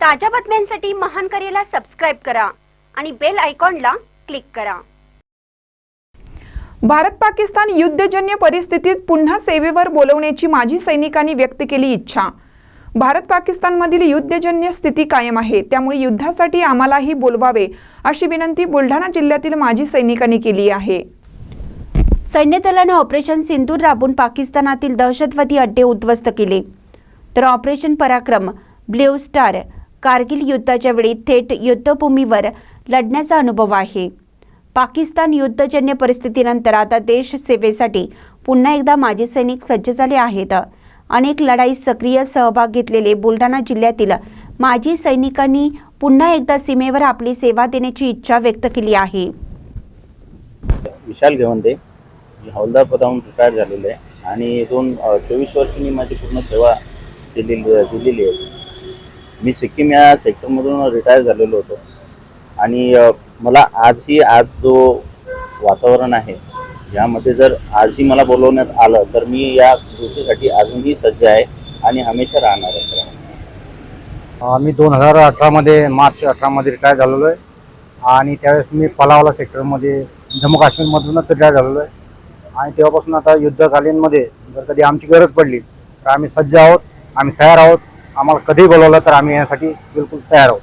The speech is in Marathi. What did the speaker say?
ताज्या बातम्यांसाठी महान करेला सबस्क्राईब करा आणि बेल आयकॉनला क्लिक करा. भारत पाकिस्तान युद्धजन्य परिस्थितीत पुन्हा सेवेवर बोलवण्याची माजी सैनिकांनी व्यक्त केली इच्छा. भारत पाकिस्तानमधील युद्धजन्य स्थिती कायम आहे त्यामुळे युद्धासाठी आम्हालाही बोलवावे अशी विनंती बुलढाणा जिल्ह्यातील माजी सैनिकांनी केली आहे. सैन्य दलानं ऑपरेशन सिंदूर राबून पाकिस्तानातील दहशतवादी अड्डे उद्ध्वस्त केले. तर ऑपरेशन पराक्रम ब्ल्यू स्टार कारगिल युद्धाच्या वेळी थेट युद्धभूमीवर लढण्याचा अनुभव आहे. पाकिस्तान युद्धजन्य परिस्थितीनंतर आता देश सेवेसाठी पुन्हा एकदा माजी सैनिक सज्ज झाले आहेत. अनेक लढाईत सक्रिय सहभाग घेतलेले बुलढाणा जिल्ह्यातील माजी सैनिकांनी पुन्हा एकदा सीमेवर आपली सेवा देण्याची इच्छा व्यक्त केली आहे. विशाल घेवंदे मी हवालदार पदावरून रिटायर झालेलो आहे आणि दोन चोवीस वर्ष मी माझी पूर्ण सेवा दिलेली दिलेली आहे. मी सिक्कीम या सेक्टरमधून रिटायर झालेलो होतो. आणि मला आजही आज जो वातावरण आहे यामध्ये जर आजही मला बोलवण्यात आलं तर मी या गोष्टीसाठी अजूनही सज्ज आहे आणि हमेशा राहणार आहे. मी दोन हजार अठरामध्ये मार्च अठरामध्ये रिटायर झालेलो आहे. आणि त्यावेळेस मी पलावाला सेक्टरमध्ये जम्मू काश्मीरमधूनच रिटायर झालेलो आहे. आणि तेव्हापासून आता युद्धकालीनमध्ये जर कधी आमची गरज पडली तर आम्ही सज्ज आहोत आम्ही तयार आहोत. आम्हाला कधीही बोलवलं तर आम्ही यासाठी बिलकुल तयार आहोत.